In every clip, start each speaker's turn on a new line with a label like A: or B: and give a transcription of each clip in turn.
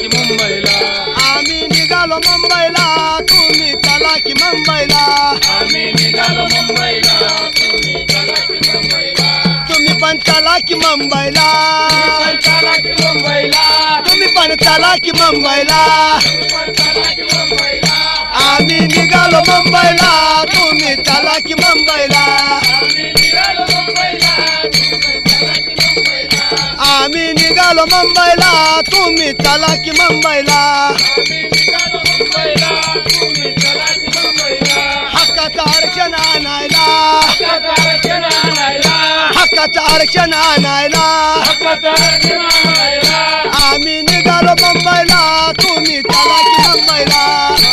A: की मुंबईला.
B: आम्ही निघालो मुंबईला. तुम्ही चला की मुंबईला.
A: आम्ही निघालो मुंबईला. तुम्ही चला की मुंबईला.
B: तुम्ही पण चला की मुंबईला.
A: चला की मुंबईला.
B: तुम्ही पण चला की मुंबईला. आम्ही निघालो मुंबईला. तुम्ही चला की मुंबईला.
A: निघालो मुंबईला तुम्ही चला की मुंबईला.
B: हक्काचा आरक्षण आणायला.
A: हक्काचं आरक्षण आणायला.
B: आम्ही निघालो मुंबईला तुम्ही चला की मुंबईला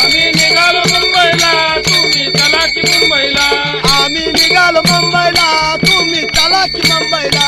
A: आम्ही निघालो मुंबईला तुम्ही चला की मुंबईला.
B: आम्ही निघालो मुंबईला तुम्ही चला की मुंबईला.